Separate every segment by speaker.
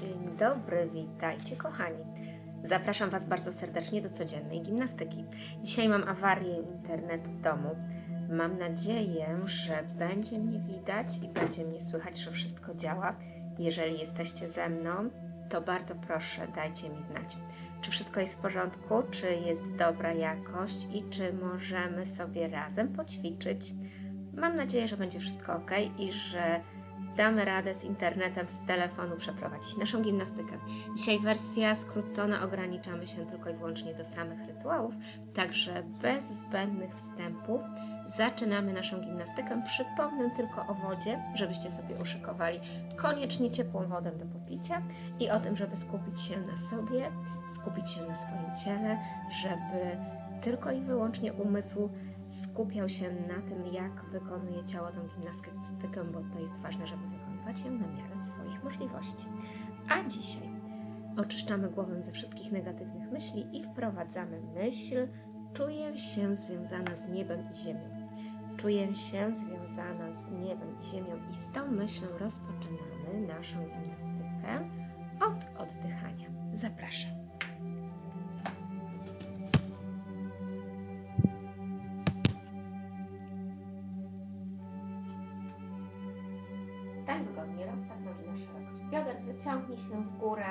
Speaker 1: Dzień dobry, witajcie kochani. Zapraszam Was bardzo serdecznie do codziennej gimnastyki. Dzisiaj mam awarię internetu w domu. Mam nadzieję, że będzie mnie widać i będzie mnie słychać, że wszystko działa. Jeżeli jesteście ze mną, to bardzo proszę, dajcie mi znać, czy wszystko jest w porządku, czy jest dobra jakość i czy możemy sobie razem poćwiczyć. Mam nadzieję, że będzie wszystko ok i że damy radę z internetem, z telefonu przeprowadzić naszą gimnastykę. Dzisiaj wersja skrócona, ograniczamy się tylko i wyłącznie do samych rytuałów, także bez zbędnych wstępów zaczynamy naszą gimnastykę. Przypomnę tylko o wodzie, żebyście sobie uszykowali koniecznie ciepłą wodę do popicia i o tym, żeby skupić się na sobie, skupić się na swoim ciele, żeby tylko i wyłącznie umysł skupiał się na tym, jak wykonuje ciało tą gimnastykę, bo to jest ważne, żeby wykonywać ją na miarę swoich możliwości. A dzisiaj oczyszczamy głowę ze wszystkich negatywnych myśli i wprowadzamy myśl: czuję się związana z niebem i ziemią. Czuję się związana z niebem i ziemią, i z tą myślą rozpoczynamy naszą gimnastykę od oddychania. Zapraszam. Wyciągnij się w górę,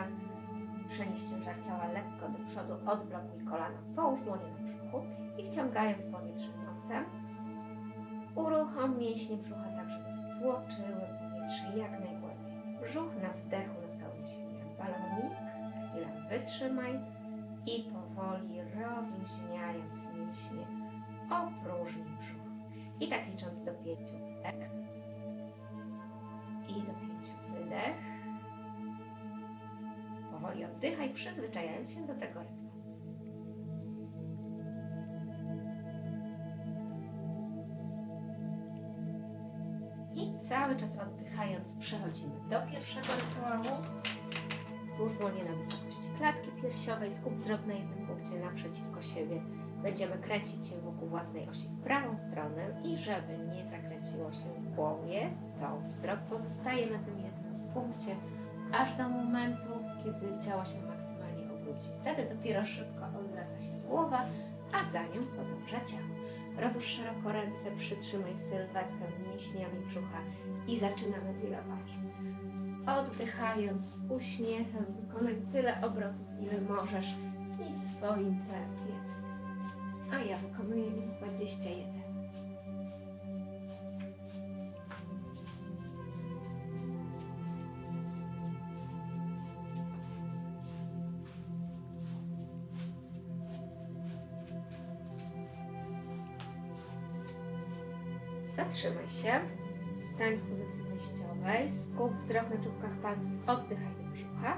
Speaker 1: przenieś ciężar ciała lekko do przodu, odblokuj kolana, połóż dłonie na brzuchu i wciągając powietrze nosem, uruchom mięśnie brzucha tak, żeby wtłoczyły powietrze jak najgłębiej. Brzuch na wdechu napełni się jak balonik, chwilę wytrzymaj i powoli rozluźniając mięśnie opróżnij brzuch. I tak licząc do pięciu, tak? i do pięciu wydech. Powoli oddychaj, przyzwyczajając się do tego rytmu. I cały czas oddychając przechodzimy do pierwszego rytuału. Złóż dłonie na wysokości klatki piersiowej, skup wzrok na jednym punkcie naprzeciwko siebie. Będziemy kręcić się wokół własnej osi w prawą stronę i żeby nie zakręciło się w głowie, to wzrok pozostaje na tym jednym punkcie, aż do momentu, kiedy ciało się maksymalnie obróci. Wtedy dopiero szybko odwraca się głowa, a za nią podąża ciało. Rozłóż szeroko ręce, przytrzymaj sylwetkę mięśniami brzucha i zaczynamy wirowanie. Oddychając z uśmiechem, wykonaj tyle obrotów, ile możesz i w swoim tempie. A ja wykonuję ich 21. Zatrzymaj się. Stań w pozycji wyjściowej. Skup wzrok na czubkach palców. Oddychaj do brzucha.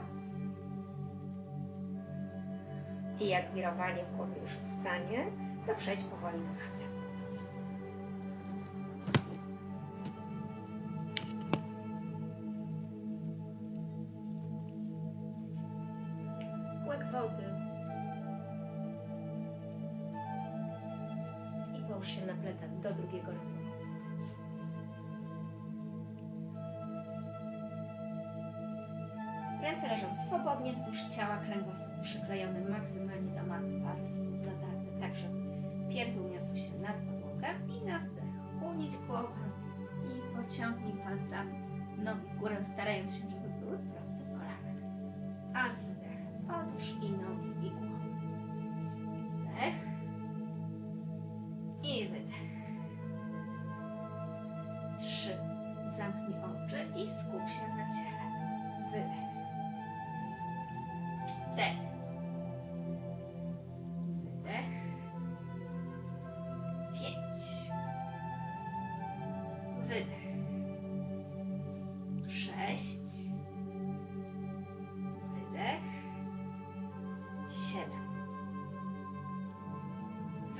Speaker 1: I jak wirowanie w głowie już ustanie, to przejdź powoli na chatę. Łyk wody. I połóż się na plecach do drugiego rytmu. Ręce leżą swobodnie wzdłuż ciała, kręgosłup przyklejony maksymalnie do maty, palce stóp zadarte, tak żeby pięty uniosły się nad podłogę i na wdech unieś głowę i pociągnij palcami nogi w górę, starając się, żeby były proste w kolanach. A z wydechem odłóż i nogi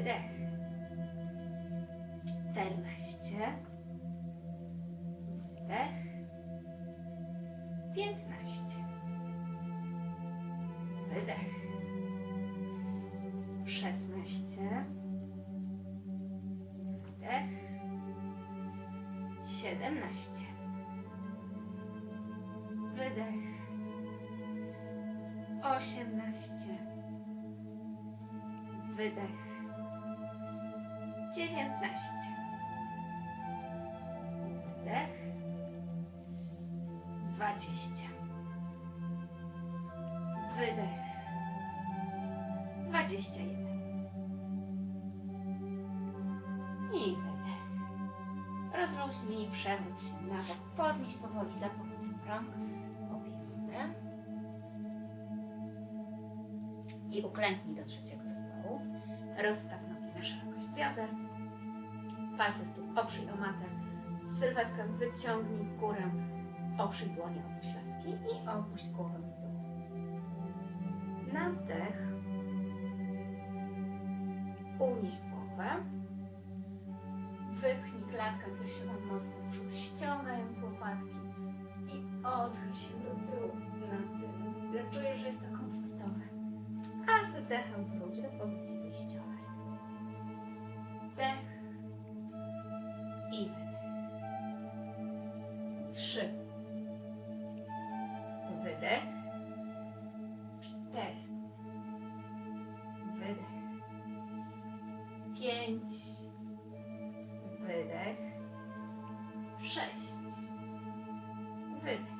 Speaker 1: Wydech. Czternaście. Wydech. Piętnaście. Wydech. Szesnaście. Wydech. Siedemnaście. Wydech. Osiemnaście. Wydech. Dziewiętnaście. Wdech. Dwadzieścia. Wydech. Dwadzieścia jeden. I wydech. Rozluźnij, przewróć się na bok. Podnieś powoli za pomocą rąk. Obie. I uklęknij do trzeciego rytuału. Rozstaw na szerokość bioder. Palce stóp oprzyj o matę. Sylwetkę wyciągnij w górę. Oprzyj dłonie o pośladki i opuść głowę w dół. Na wdech. Unieś głowę. Wypchnij klatkę piersiową mocno w przód, ściągając łopatki i odchyl się do tyłu na. Ja czuję, że jest to komfortowe. A z wydechem wróć do pozycji wyjściowej. Wdech i wydech. Trzy. Wydech. Cztery. Wydech. Pięć. Wydech. Sześć. Wydech.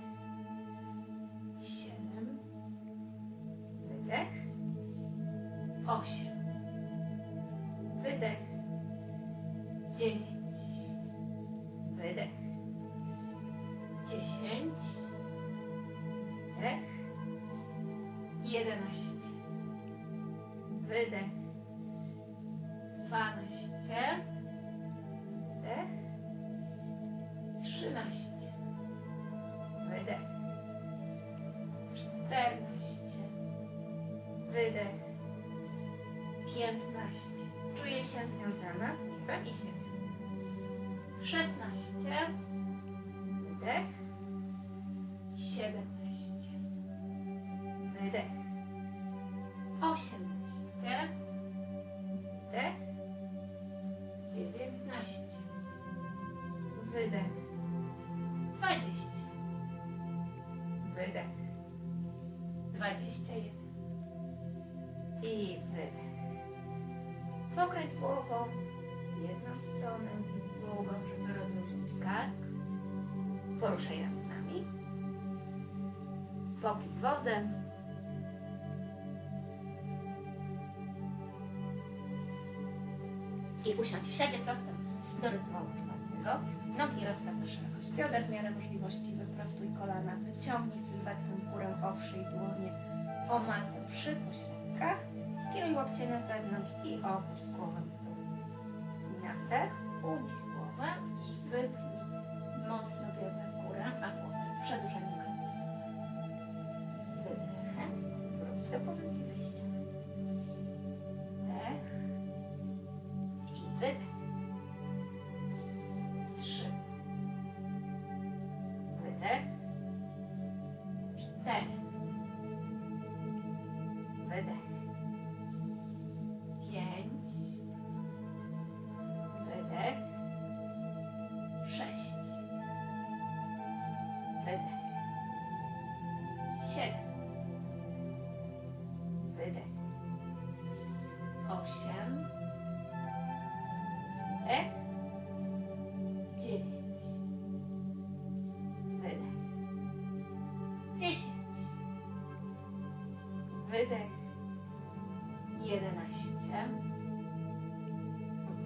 Speaker 1: Jedenaście. Wydech. Dwanaście. Wydech. Trzynaście. Wydech. Czternaście. Wydech. Piętnaście. Czuję się związana z niebem i ziemią. Szesnaście. Wydech. Siedemnaście. Wydech. Osiemnaście. Wydech. Dziewiętnaście. Wydech. Dwadzieścia. Wydech. Dwadzieścia jeden. I wydech. Pokręć głową w jedną stronę w drugą, żeby rozluźnić kark. Poruszaj ramionami. Popij wodę. I usiądź w siadzie prostym do rytuału czwartego. Nogi rozstaw na szerokość bioder w miarę możliwości. Wyprostuj kolana, wyciągnij sylwetkę w górę, oprzyj dłonie o matę przy pośladkach. Skieruj łokcie na zewnątrz i opuść głowę w dół.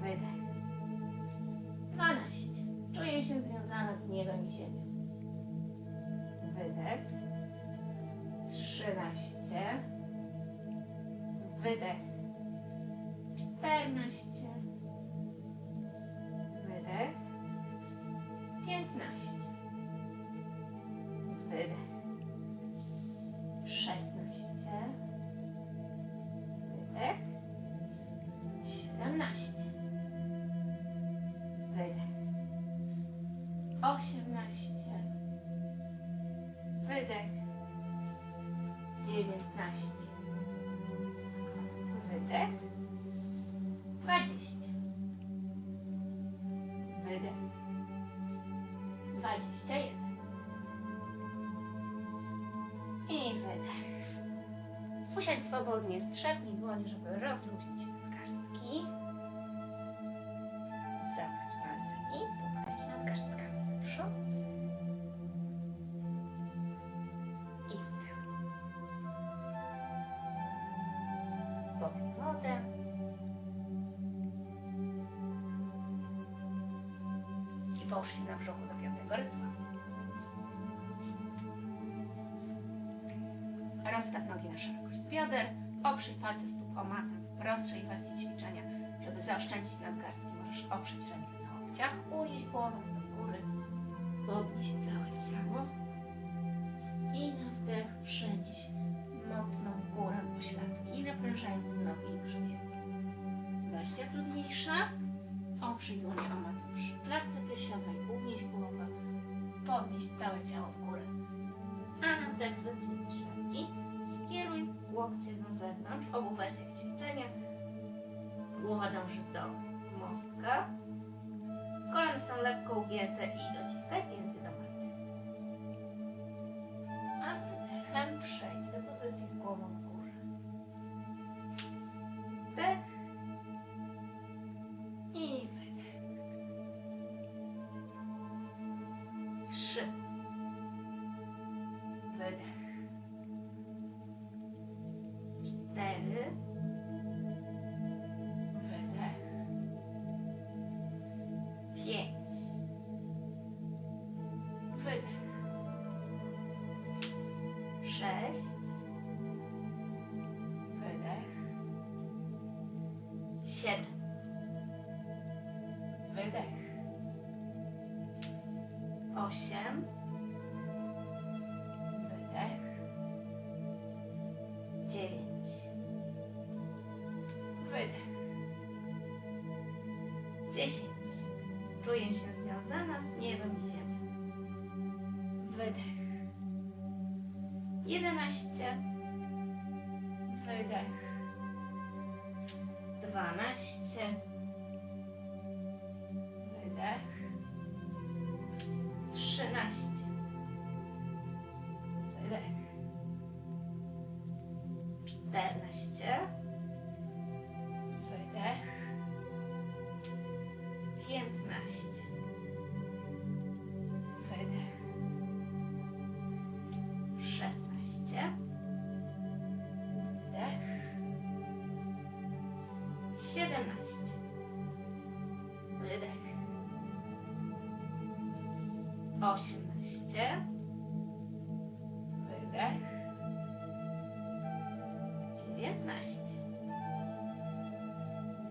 Speaker 1: Wydech. Dwanaście. Czuję się związana z niebem i ziemią. Wydech. Trzynaście. Wydech. Czternaście. Osiemnaście, wydech, dziewiętnaście, wydech, dwadzieścia, wydech, dwadzieścia jeden. I wydech. Usiądź swobodnie, strzepnij dłonie, żeby rozluźnić nadgarstki. Rozstaw nogi na szerokość bioder, oprzyj palce stóp o matę w prostszej wersji ćwiczenia. Żeby zaoszczędzić nadgarstki, możesz oprzeć ręce na łokciach, unieść głowę do góry, podnieść całe ciało i na wdech przenieś mocno w górę pośladki, naprężając nogi i grzbiet. Wersja trudniejsza. Oprzyj dłonie o matę przy klatce piersiowej, unieść głowę, podnieść całe ciało w górę. A na wdech wypnij pośladki. Skieruj łokcie na zewnątrz obu wersjach ćwiczenia. Głowa dąży do mostka. Kolana są lekko ugięte i dociskaj pięty do maty. A z wydechem przejdź do pozycji z głową w górze. Wdech i wydech. Trzy. Wydech. Siedem. Wydech. Osiem. Wydech. Dziewięć. Wydech. Dziesięć. Czuję się związana z niebem i ziemią. Wydech. Jedenaście. Wydech. 12 Siedemnaście. Wydech. Osiemnaście. Wydech. Dziewiętnaście.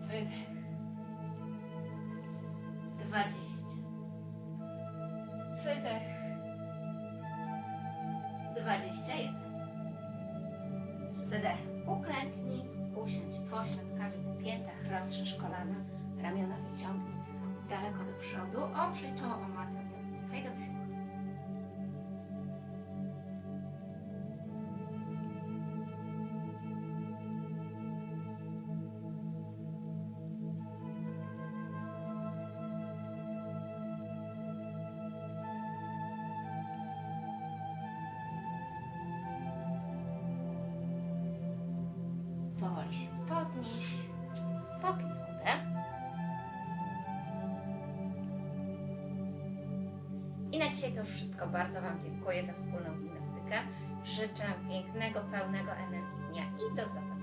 Speaker 1: Wydech. Dwadzieścia. Wydech. Dwadzieścia jeden. Z wydechem uklęknij, usiądź pośladkami na piętach, rozszerz kolana, ramiona wyciągnij. Daleko do przodu, oprzyj czoło o matę Się podnieś, popij wodę. I na dzisiaj to już wszystko. Bardzo Wam dziękuję za wspólną gimnastykę. Życzę pięknego, pełnego energii dnia i do zobaczenia.